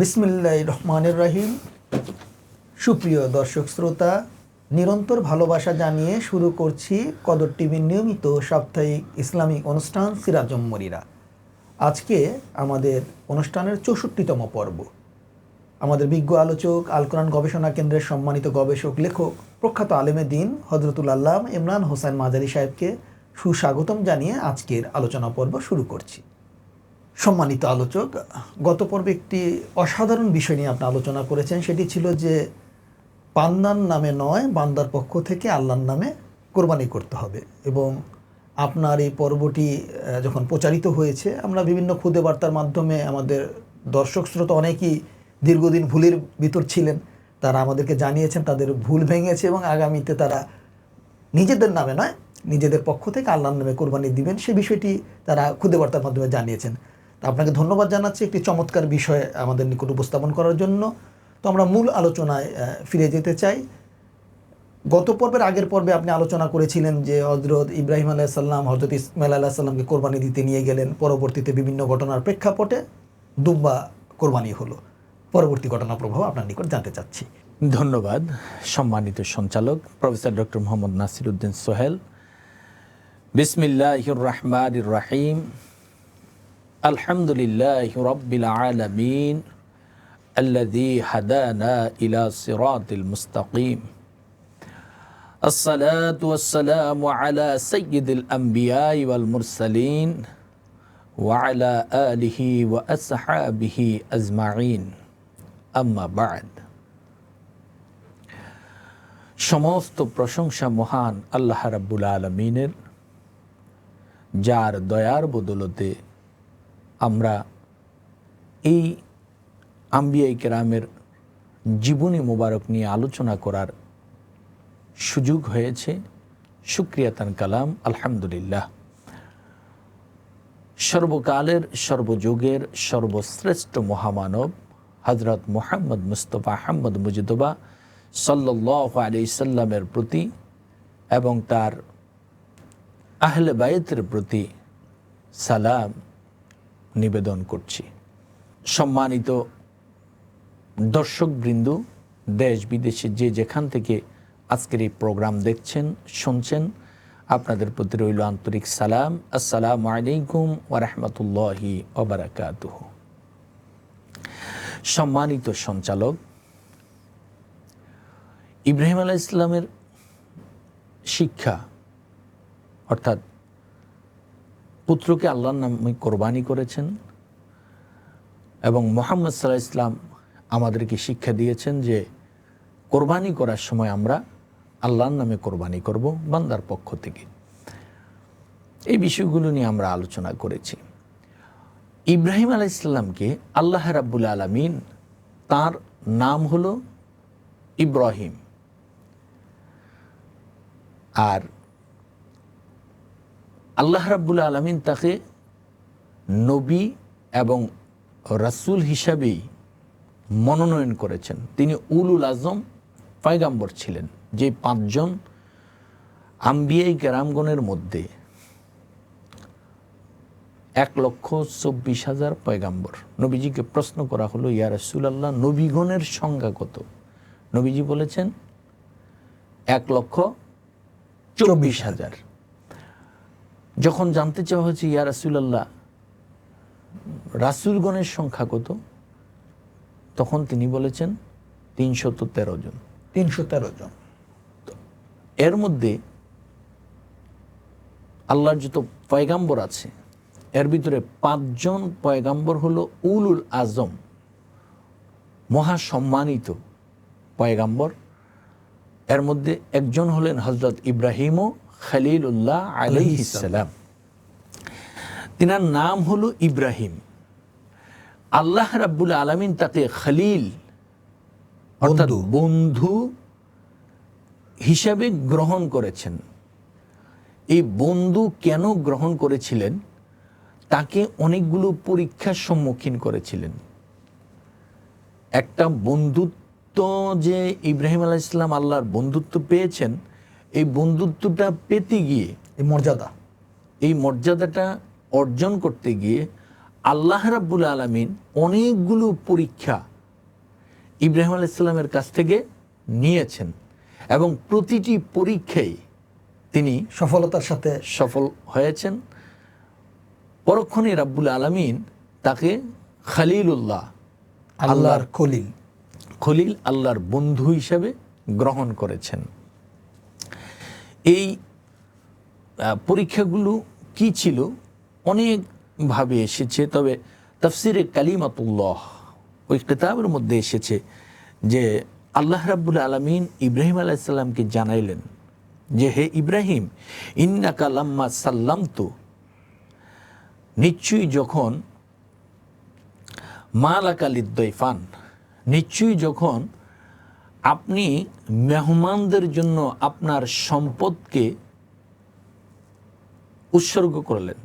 বিসমিল্লাহ রহমানের রাহিম। সুপ্রিয় দর্শক শ্রোতা, নিরন্তর ভালোবাসা জানিয়ে শুরু করছি কদর টিভির নিয়মিত সাপ্তাহিক ইসলামিক অনুষ্ঠান সিরাজম মরিরা আজকে আমাদের অনুষ্ঠানের চৌষট্টিতম পর্ব। আমাদের বিজ্ঞ আলোচক আল কোরআন গবেষণা কেন্দ্রের সম্মানিত গবেষক, লেখক, প্রখ্যাত আলেমে দিন হজরতুল আল্লাহ ইমরান হোসেন মাজারি সাহেবকে সুস্বাগতম জানিয়ে আজকের আলোচনা পর্ব শুরু করছি। সম্মানিত আলোচক, গত পর্বে একটি অসাধারণ বিষয় নিয়ে আপনি আলোচনা করেছেন। সেটি ছিল যে বান্দার নামে নয়, বান্দার পক্ষ থেকে আল্লাহর নামে কোরবানি করতে হবে। এবং আপনার এই পর্বটি যখন প্রচারিত হয়েছে, আমরা বিভিন্ন খুদে বার্তার মাধ্যমে আমাদের দর্শক শ্রোতা অনেকেই দীর্ঘদিন ভুলের ভিতর ছিলেন। তারা আমাদেরকে জানিয়েছেন, তাদের ভুল ভেঙেছে এবং আগামীতে তারা নিজেদের নামে নয়, নিজেদের পক্ষ থেকে আল্লাহর নামে কোরবানি দিবেন। সে বিষয়টি তারা খুদে বার্তার মাধ্যমে জানিয়েছেন। আপনাকে ধন্যবাদ জানাচ্ছি একটি চমৎকার বিষয় আমাদের নিকট উপস্থাপন করার জন্য। তো আমরা মূল আলোচনায় ফিরে যেতে চাই। গত পর্বের আগের পর্বে আপনি আলোচনা করেছিলেন যে হজরত ইব্রাহিম আলাইসাল্লাম হজরত ইসমাইল আলাহিসাল্লামকে কোরবানি দিতে নিয়ে গেলেন। পরবর্তীতে বিভিন্ন ঘটনার প্রেক্ষাপটে দুব্বা কোরবানি হলো। পরবর্তী ঘটনা প্রভাব আপনার নিকট জানতে চাচ্ছি। ধন্যবাদ, সম্মানিত সঞ্চালক, প্রফেসর ডক্টর মোহাম্মদ নাসির উদ্দিন সোহেল। বিসমিল্লাহ রহমান রাহিম। আলহামদুলিল্লাহ রব্বিল আলমিন الذي هدانا إلى صراط المستقيم الصلاة والسلام على سيد الأنبياء والمرسلين وعلى آله وأصحابه أجمعين أما بعد সমস্ত প্রশংসা মহান আল্লাহ রাব্বুল আলমিনের যার দয়ার বদলতে আমরা এই আম্বিয়াই কেরামের জীবনী মোবারক নিয়ে আলোচনা করার সুযোগ হয়েছে। সুক্রিয়াতান কালাম, আলহামদুলিল্লাহ। সর্বকালের, সর্বযুগের, সর্বশ্রেষ্ঠ মহামানব হজরত মোহাম্মদ মুস্তফা আহমদ মুজিদবা সাল্লাহ আলি সাল্লামের প্রতি এবং তার আহলে বায়েতের প্রতি সালাম। নিবেদন করছি। সম্মানিত দর্শকবৃন্দ, দেশ বিদেশে যে যেখান থেকে আজকের এই প্রোগ্রাম দেখছেন, শুনছেন, আপনাদের প্রতি রইল আন্তরিক সালাম। আসসালামু আলাইকুম ওরহমতুল্লাহি ওবরাকাতুহ সম্মানিত সঞ্চালক, ইব্রাহিম আলাহ ইসলামের শিক্ষা, অর্থাৎ পুত্রকে আল্লাহর নামে কোরবানি করেছেন এবং মোহাম্মদ সাল্লাহ ইসলাম আমাদেরকে শিক্ষা দিয়েছেন যে কোরবানি করার সময় আমরা আল্লাহর নামে কোরবানি করব বান্দার পক্ষ থেকে। এই বিষয়গুলো নিয়ে আমরা আলোচনা করেছি। ইব্রাহিম আলাহ ইসলামকে আল্লাহ রাব্বুল আলমিন তার নাম হলো ইব্রাহিম। আর আল্লাহ রাব্বুল আলমিন তাকে নবী এবং রাসূল হিসাবেই মনোনয়ন করেছেন। তিনি উলুল আজম পয়গাম্বর ছিলেন, যে পাঁচজন আম্বিয়াই গ্রামগণের মধ্যে এক লক্ষ চব্বিশ হাজার পয়গাম্বর। নবীজিকে প্রশ্ন করা হলো, ইয়া রাসূলুল্লাহ, নবীগণের সংখ্যা কত? নবীজি বলেছেন, এক লক্ষ চব্বিশ হাজার। যখন জানতে চাওয়া হয়েছে ইয়া রাসূলুল্লাহ রাসূলগণের সংখ্যা কত? তখন তিনি বলেছেন তিনশত তেরো জন। তিনশো তেরো জন। এর মধ্যে আল্লাহর যত পয়গাম্বর আছে এর ভিতরে পাঁচজন পয়গাম্বর হলো উলুল আজম মহা সম্মানিত পয়গাম্বর। এর মধ্যে একজন হলেন হজরত ইব্রাহিম খালিলুল্লাহ আলাইহিসালাম তিনার নাম হলো ইব্রাহিম। আল্লাহ রাব্বুল আলমিন তাকে খালিল অর্থাৎ বন্ধু। হিসাবে গ্রহণ করেছেন। এই বন্ধু কেন গ্রহণ করেছিলেন? তাকে অনেকগুলো পরীক্ষার সম্মুখীন করেছিলেন। একটা বন্ধুত্ব যে ইব্রাহিম আলাহ ইসলাম আল্লাহর বন্ধুত্ব পেয়েছেন এই বন্ধুত্বটা পেতে গিয়ে এই মর্যাদা এই মর্যাদাটা অর্জন করতে গিয়ে আল্লাহ রাব্বুল আলমিন অনেকগুলো পরীক্ষা ইব্রাহিম আলাইসাল্লামের কাছ থেকে নিয়েছেন এবং প্রতিটি পরীক্ষায় তিনি সফলতার সাথে সফল হয়েছেন। পরক্ষণে রাব্বুল আলমিন তাকে খালিলুল্লাহ আল্লাহর খলিল। খলিল আল্লাহর বন্ধু হিসাবে গ্রহণ করেছেন। এই পরীক্ষাগুলো কি ছিল? অনেকভাবে এসেছে, তবে তাফসিরে কালিমাতুল্লাহ ওই কিতাবের মধ্যে এসেছে যে আল্লাহ রাব্বুল আলমিন ইব্রাহিম আলাইসাল্লামকে জানাইলেন যে, হে ইব্রাহিম, ইন্নাকা কালাম্মা সাল্লাম তো নিশ্চয়ই যখন মালাকালিদ্দৈফান নিশ্চয়ই যখন আপনি মেহমানদের জন্য আপনার সম্পদকে উৎসর্গ করলেন।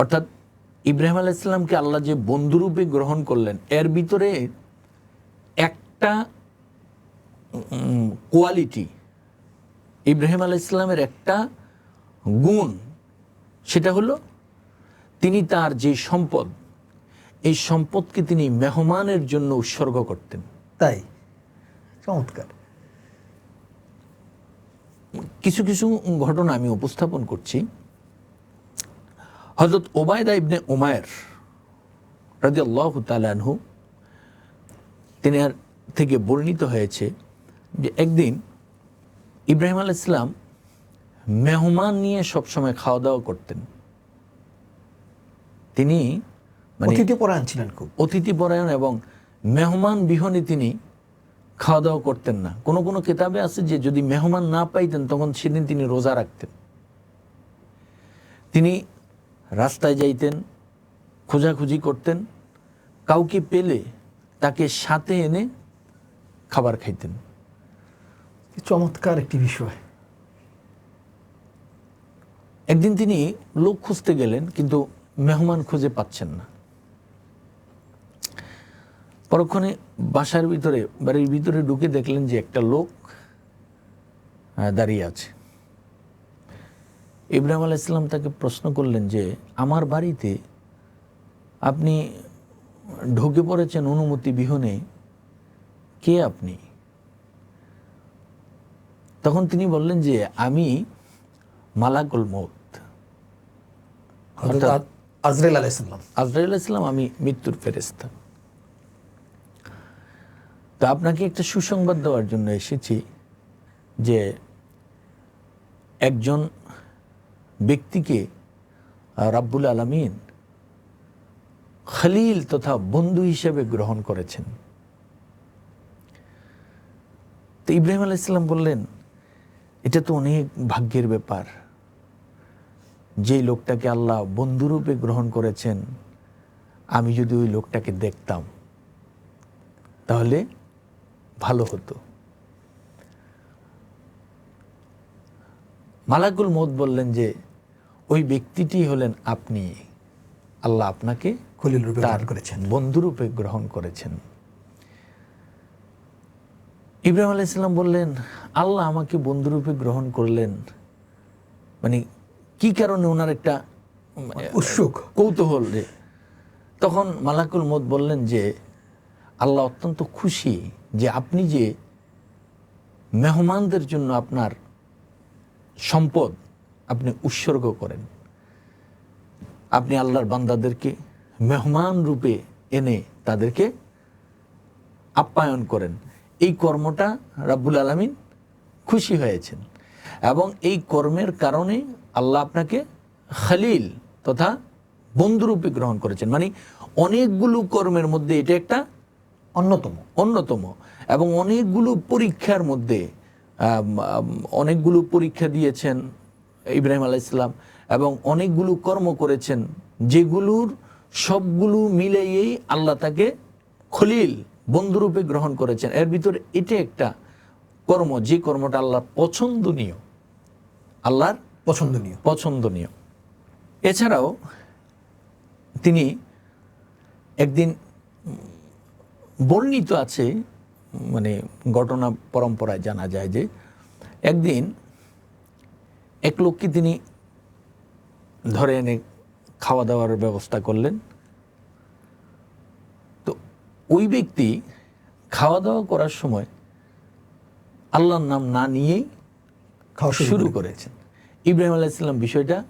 অর্থাৎ ইব্রাহিম আলাইসাল্লামকে আল্লাহ যে বন্ধুরূপে গ্রহণ করলেন, এর ভিতরে একটা কোয়ালিটি ইব্রাহিম ইসলামের একটা গুণ, সেটা হলো তিনি তার যে সম্পদ, এই সম্পদকে তিনি মেহমানের জন্য উৎসর্গ করতেন। তাই? চমৎকার। কিছু কিছু ঘটনা আমি উপস্থাপন করছি। হজরত ওবায়দা ইবনে উমায়ের রাজি আল্লাহ তালানহু তিনি আর থেকে বর্ণিত হয়েছে যে একদিন ইব্রাহিম আল ইসলাম মেহমান নিয়ে সবসময় খাওয়া দাওয়া করতেন। তিনি মানে অতিথি পরায়ণ ছিলেন খুব। অতিথি পরায়ণ এবং মেহমান বিহনে তিনি খাওয়া দাওয়া করতেন না। কোনো কোনো কিতাবে আছে যে যদি মেহমান না পাইতেন তখন সেদিন তিনি রোজা রাখতেন। তিনি রাস্তায় যাইতেন খোঁজাখুঁজি করতেন কাউকে পেলে তাকে সাথে এনে খাবার খাইতেন। চমৎকার একটি বিষয়। একদিন তিনি লোক খুঁজতে গেলেন কিন্তু মেহমান খুঁজে পাচ্ছেন না। পরক্ষণে বাসার ভিতরে বাড়ির ভিতরে ঢুকে দেখলেন যে একটা লোক দাঁড়িয়ে আছে। ইব্রাহিম আলাহ ইসলাম তাকে প্রশ্ন করলেন যে আমার বাড়িতে আপনি ঢুকে পড়েছেন অনুমতি বিহনে কে আপনি? তখন তিনি বললেন যে আমি মালাকুল মৌত আজরাইল আলাইসাল্লাম আজরাইল ইসলাম আমি মৃত্যুর ফেরেস্তা তো আপনাকে একটা সুসংবাদ দেওয়ার জন্য এসেছি যে একজন ব্যক্তিকে রাব্বুল আলমিন খলিল তথা বন্ধু হিসেবে গ্রহণ করেছেন। তো ইব্রাহিম আলাইসাল্লাম বললেন, এটা তো অনেক ভাগ্যের ব্যাপার। যে লোকটাকে আল্লাহ বন্ধুরূপে গ্রহণ করেছেন, আমি যদি ওই লোকটাকে দেখতাম, তাহলে ভালো হতো। মালাকুল মত বললেন যে ওই ব্যক্তিটি হলেন আপনি। আল্লাহ আপনাকে খলিল রূপে গ্রহণ করেছেন। বন্ধুরূপে গ্রহণ করেছেন। ইব্রাহিম আলাইসাল্লাম বললেন আল্লাহ আমাকে বন্ধুরূপে গ্রহণ করলেন। মানে কি কারণে ওনার একটা উৎসুক। কৌতূহল তখন মালাকুল মত বললেন যে আল্লাহ অত্যন্ত খুশি যে আপনি যে মেহমানদের জন্য আপনার সম্পদ আপনি উৎসর্গ করেন। আপনি আল্লাহর বান্দাদেরকে মেহমান রূপে এনে তাদেরকে আপ্যায়ন করেন। এই কর্মটা রাব্বুল আলমিন খুশি হয়েছেন এবং এই কর্মের কারণে আল্লাহ আপনাকে খালিল তথা বন্ধুরূপে গ্রহণ করেছেন। মানে অনেকগুলো কর্মের মধ্যে এটা একটা অন্যতম অন্যতম। এবং অনেকগুলো পরীক্ষার মধ্যে অনেকগুলো পরীক্ষা দিয়েছেন ইব্রাহিম আলাইসাল্লাম এবং অনেকগুলো কর্ম করেছেন যেগুলোর সবগুলো মিলেই আল্লাহ তাকে খলিল বন্ধুরূপে গ্রহণ করেছেন। এর ভিতরে এটা একটা কর্ম যে কর্মটা আল্লাহর পছন্দনীয়। আল্লাহর পছন্দনীয়। পছন্দনীয়। এছাড়াও তিনি একদিন বর্ণিত আছে মানে ঘটনা পরম্পরায় জানা যায় যে একদিন এক লোককে তিনি ধরে এনে খাওয়া দাওয়ার ব্যবস্থা করলেন। তো ওই ব্যক্তি খাওয়া দাওয়া করার সময় আল্লাহর নাম না নিয়েই খাওয়া শুরু করেছেন। ইব্রাহিম আলাইসাল্লাম বিষয়টা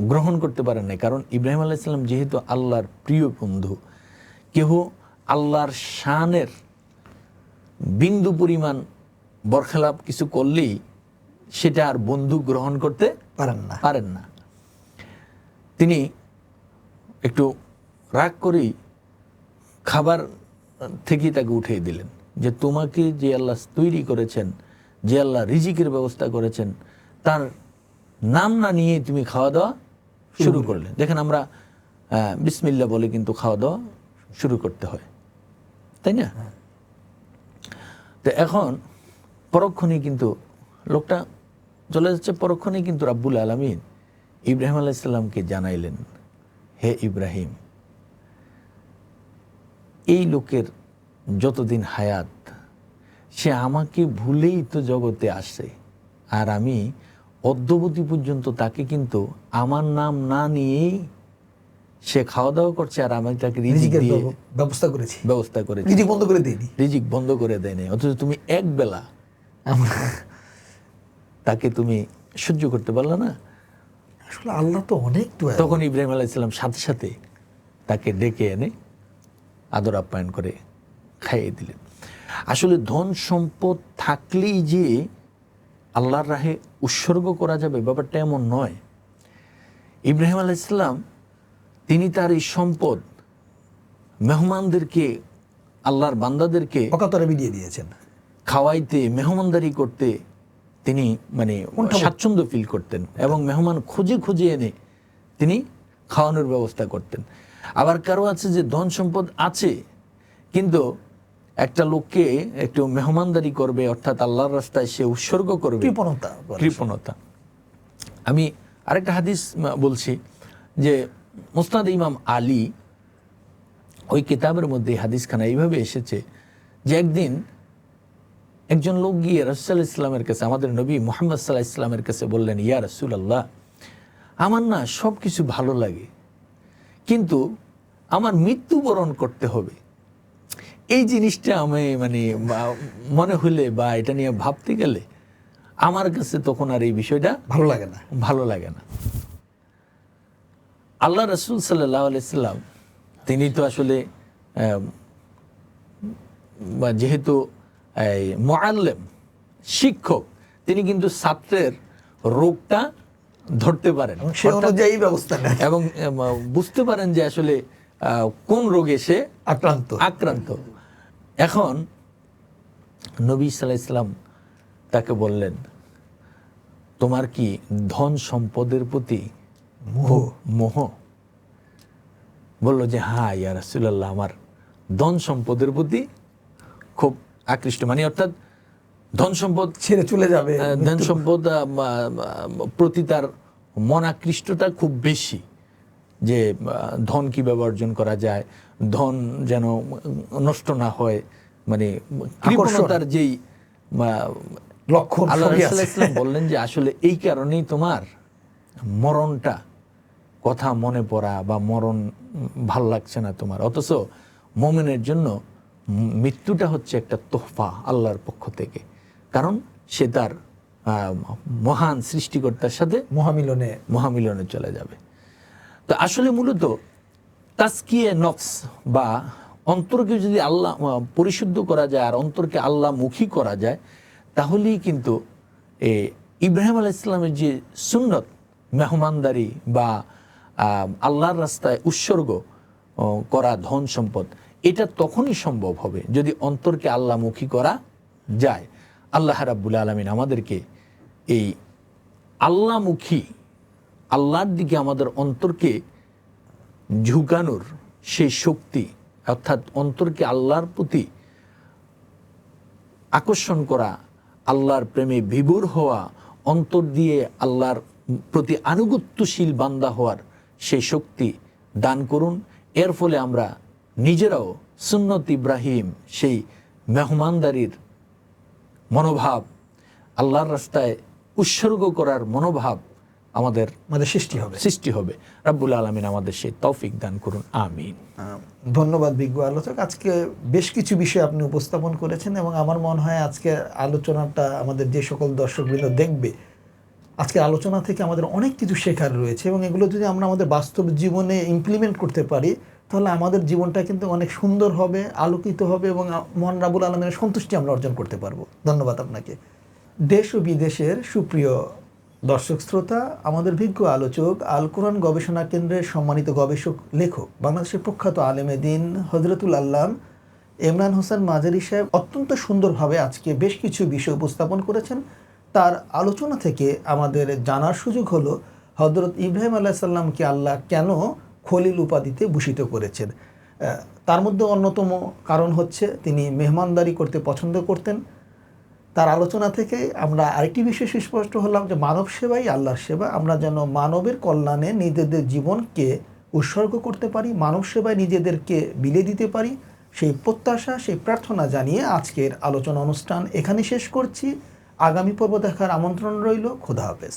গ্রহণ করতে পারেন নাই কারণ ইব্রাহিম আলাইসাল্লাম যেহেতু আল্লাহর প্রিয় বন্ধু কেহ আল্লাহর শানের বিন্দু পরিমাণ বরখেলাপ কিছু করলেই সেটা আর বন্ধু গ্রহণ করতে পারেন না। পারেন না। তিনি একটু রাগ করেই খাবার থেকেই তাকে উঠিয়ে দিলেন যে তোমাকে যে আল্লাহ তৈরি করেছেন যে আল্লাহ রিজিকের ব্যবস্থা করেছেন তার নাম না নিয়ে তুমি খাওয়া দাওয়া শুরু করলে। দেখেন আমরা বিসমিল্লা বলে কিন্তু খাওয়া দাওয়া শুরু করতে হয়। তাই না তো এখন পরক্ষণেই কিন্তু লোকটা চলে যাচ্ছে, পরক্ষণেই কিন্তু রাব্বুল আলমিন ইব্রাহিম আলাইসাল্লামকে জানাইলেন, হে ইব্রাহিম, এই লোকের যতদিন হায়াত, সে আমাকে ভুলেই তো জগতে আসে। আর আমি অদ্যবধি পর্যন্ত তাকে কিন্তু আমার নাম না নিয়েই সে খাওয়া দাওয়া করছে আর আমি তাকে রিজিক দিয়ে ব্যবস্থা করেছি। ব্যবস্থা করেছি। রিজিক বন্ধ করে দিইনি রিজিক বন্ধ করে দেয়নি। অথচ তুমি এক বেলা তাকে তুমি সহ্য করতে পারলে না। আসলে আল্লাহ তো অনেক তখন ইব্রাহিম আলাইসাল্লাম সাথে সাথে তাকে ডেকে এনে আদর আপ্যায়ন করে খাইয়ে দিলেন। আসলে ধন সম্পদ থাকলেই যে আল্লাহর রাহে উৎসর্গ করা যাবে ব্যাপারটা এমন নয়। ইব্রাহিম আলাইসাল্লাম তিনি তার এই সম্পদ মেহমানদেরকে আল্লাহর বান্দাদেরকে অকাতরে বিলিয়ে দিয়েছেন। খাওয়াইতে মেহমানদারি করতে তিনি মানে স্বাচ্ছন্দ্য ফিল করতেন এবং মেহমান খুঁজে খুঁজে এনে তিনি খাওয়ানোর ব্যবস্থা করতেন। আবার কারও আছে যে ধন সম্পদ আছে কিন্তু একটা লোককে একটু মেহমানদারি করবে অর্থাৎ আল্লাহর রাস্তায় সে উৎসর্গ করবে। কৃপণতা। কৃপণতা। আমি আরেকটা হাদিস বলছি যে মুস্তাদ ইমাম আলী ওই কিতাবের মধ্যে হাদিসখানা এইভাবে এসেছে যে একদিন একজন লোক গিয়ে রসুল ইসলামের কাছে আমাদের নবী মোহাম্মদ সাল্লাহ ইসলামের কাছে বললেন ইয়া রসুল আল্লাহ আমার না সব কিছু ভালো লাগে কিন্তু আমার মৃত্যুবরণ করতে হবে। এই জিনিসটা আমি মানে মনে হলে বা এটা নিয়ে ভাবতে গেলে আমার কাছে তখন আর এই বিষয়টা ভালো লাগে না। ভালো লাগে না। আল্লাহ রসুল সাল্লাহ আলাইসাল্লাম তিনি তো আসলে যেহেতু এই মোয়াল্লেম শিক্ষক তিনি কিন্তু ছাত্রের রোগটা ধরতে পারেন। সে অনুযায়ী ব্যবস্থা নেয়। এবং বুঝতে পারেন যে আসলে কোন রোগে সে আক্রান্ত। আক্রান্ত। এখন নবী সাল্লাহ ইসলাম তাকে বললেন তোমার কি ধন সম্পদের প্রতি মোহ মোহ। বলল যে হ্যাঁ ইয়া রাসূলুল্লাহ আমার ধন সম্পদের প্রতি খুব আকৃষ্ট। মানে অর্থাৎ ধন সম্পদ ছেড়ে চলে যাবে। ধন সম্পদ প্রতি তার মন আকৃষ্টটা খুব বেশি যে ধন কীভাবে অর্জন করা যায় ধন যেন নষ্ট না হয় মানে কৃপণতার যেই আল্লাহ। ইসলাম বললেন যে আসলে এই কারণেই তোমার মরণটা কথা মনে পড়া বা মরণ ভালো লাগছে না তোমার। অথচ মোমেনের জন্য মৃত্যুটা হচ্ছে একটা তোহফা আল্লাহর পক্ষ থেকে। কারণ সে তার মহান সৃষ্টিকর্তার সাথে মহামিলনে মহামিলনে চলে যাবে। তো আসলে মূলত তাস্কিয়ে নফস বা অন্তরকে যদি আল্লাহ পরিশুদ্ধ করা যায় আর অন্তরকে আল্লাহ মুখী করা যায় তাহলেই কিন্তু এ ইব্রাহিম আলাহ ইসলামের যে সুন্নত মেহমানদারি বা আল্লাহর রাস্তায় উৎসর্গ করা ধন সম্পদ, এটা তখনই সম্ভব হবে যদি অন্তরকে আল্লাহমুখী করা যায়। আল্লাহ রাব্বুল আলমিন আমাদেরকে এই আল্লাহমুখী, আল্লাহর দিকে আমাদের অন্তরকে ঝুঁকানোর সেই শক্তি, অর্থাৎ অন্তরকে আল্লাহর প্রতি আকর্ষণ করা, আল্লাহর প্রেমে বিভোর হওয়া, অন্তর দিয়ে আল্লাহর প্রতি আনুগত্যশীল বান্দা হওয়ার সেই শক্তি দান করুন। এর ফলে আমরা নিজেরাও সুন্নত ইব্রাহিম সেই মেহমানদারির মনোভাব আল্লাহর রাস্তায় উৎসর্গ করার মনোভাব আমাদের আমাদের সৃষ্টি হবে। সৃষ্টি হবে। রাব্বুল আলমিন আমাদের সেই তৌফিক দান করুন। আমিন। ধন্যবাদ বিজ্ঞ আলোচক। আজকে বেশ কিছু বিষয় আপনি উপস্থাপন করেছেন এবং আমার মনে হয় আজকে আলোচনাটা আমাদের যে সকল দর্শকবৃন্দ দেখবে আজকে আলোচনা থেকে আমাদের অনেক কিছু শেখার রয়েছে এবং এগুলো যদি আমরা আমাদের বাস্তব জীবনে ইমপ্লিমেন্ট করতে পারি, তাহলে আমাদের জীবনটা কিন্তু অনেক সুন্দর হবে, আলোকিত হবে এবং মহান রাবুল আলমের সন্তুষ্টি আমরা অর্জন করতে পারব। ধন্যবাদ আপনাকে। দেশ ও বিদেশের সুপ্রিয় দর্শক শ্রোতা, আমাদের বিজ্ঞ আলোচক, আল কোরআন গবেষণা কেন্দ্রের সম্মানিত গবেষক, লেখক, বাংলাদেশের প্রখ্যাত আলেমে দিন হজরতুল আল্লাম ইমরান হোসেন মাজারি সাহেব অত্যন্ত সুন্দরভাবে আজকে বেশ কিছু বিষয় উপস্থাপন করেছেন। তার আলোচনা থেকে আমাদের জানার সুযোগ হলো হজরত ইব্রাহিম আল্লাহ সাল্লামকে আল্লাহ কেন খলিল উপাধিতে ভূষিত করেছেন? তার মধ্যে অন্যতম কারণ হচ্ছে, তিনি মেহমানদারি করতে পছন্দ করতেন। তার আলোচনা থেকে আমরা আরেকটি বিষয় সুস্পষ্ট হলাম যে, মানব সেবাই আল্লাহর সেবা। আমরা যেন মানবের কল্যাণে নিজেদের জীবনকে উৎসর্গ করতে পারি, মানব সেবায় নিজেদেরকে বিলে দিতে পারি। সেই প্রত্যাশা, সেই প্রার্থনা জানিয়ে আজকের আলোচনা অনুষ্ঠান এখানে শেষ করছি। আগামী পর্ব দেখার আমন্ত্রণ রইল। খুদা হাফেজ।